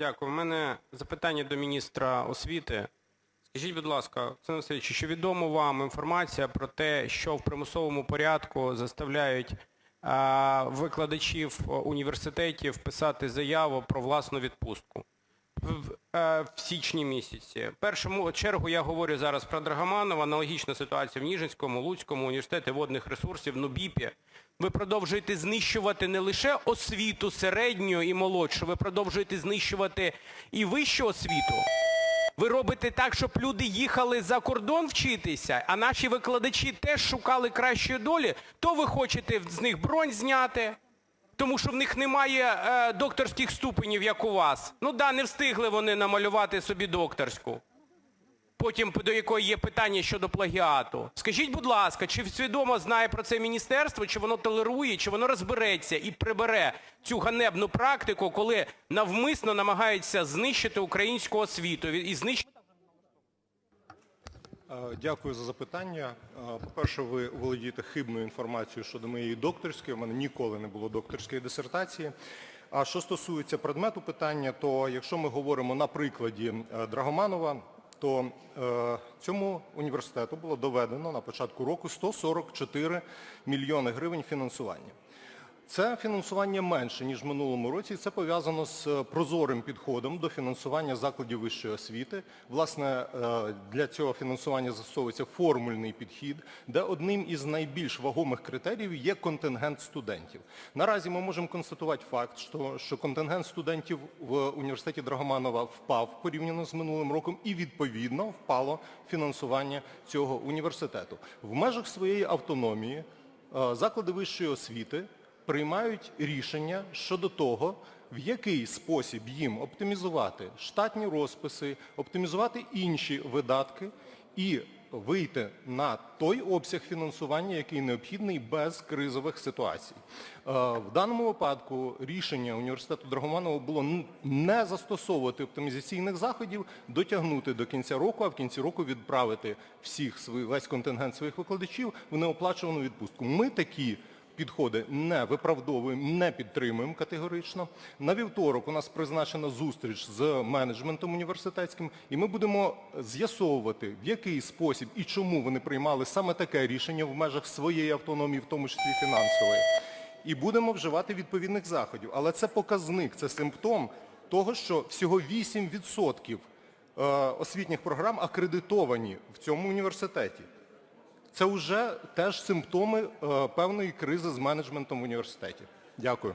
Дякую. У мене запитання до міністра освіти. Скажіть, будь ласка, Олександр Васильович, чи відома вам інформація про те, що в примусовому порядку заставляють викладачів університетів писати заяву про власну відпустку? В, е, січні місяці. В першу чергу я говорю зараз про Драгоманова, аналогічна ситуація в Ніжинському, Луцькому, університеті водних ресурсів, НУБІПі. Ви продовжуєте знищувати не лише освіту середню і молодшу, ви продовжуєте знищувати і вищу освіту. Ви робите так, щоб люди їхали за кордон вчитися, а наші викладачі теж шукали кращої долі, то ви хочете з них бронь зняти, тому що в них немає е, докторських ступенів, як у вас. Ну да, не встигли вони намалювати собі докторську. Потім до якої є питання щодо плагіату. Скажіть, будь ласка, чи свідомо знає про це міністерство, чи воно толерує, чи воно розбереться і прибере цю ганебну практику, коли навмисно намагаються знищити українську освіту і знищити Дякую за запитання. Е, По-перше, ви володієте хибною інформацією щодо моєї докторської. У мене ніколи не було докторської дисертації. А що стосується предмету питання, то якщо ми говоримо на прикладі е, Драгоманова, то е, цьому університету було доведено на початку року 144 мільйони гривень фінансування. Це фінансування менше, ніж в минулому році. і Це пов'язано з е, прозорим підходом до фінансування закладів вищої освіти. Власне, е, для цього фінансування застосовується формульний підхід, де одним із найбільш вагомих критеріїв є контингент студентів. Наразі ми можемо констатувати факт, що, контингент студентів в університеті Драгоманова впав порівняно з минулим роком, і відповідно впало фінансування цього університету. В межах своєї автономії е, заклади вищої освіти приймають рішення щодо того, в який спосіб їм оптимізувати штатні розписи, оптимізувати інші видатки і вийти на той обсяг фінансування, який необхідний без кризових ситуацій. Е, В даному випадку рішення університету Драгоманова було не застосовувати оптимізаційних заходів, дотягнути до кінця року, а в кінці року відправити всіх весь контингент своїх викладачів в неоплачувану відпустку. Ми такі підходи не виправдовуємо, не підтримуємо категорично. На вівторок у нас призначена зустріч з менеджментом університетським, і ми будемо з'ясовувати, в який спосіб і чому вони приймали саме таке рішення в межах своєї автономії, в тому числі фінансової. І будемо вживати відповідних заходів. Але це показник, це симптом того, що всього 8% е, освітніх програм акредитовані в цьому університеті. Це вже теж симптоми е, певної кризи з менеджментом в університеті. Дякую.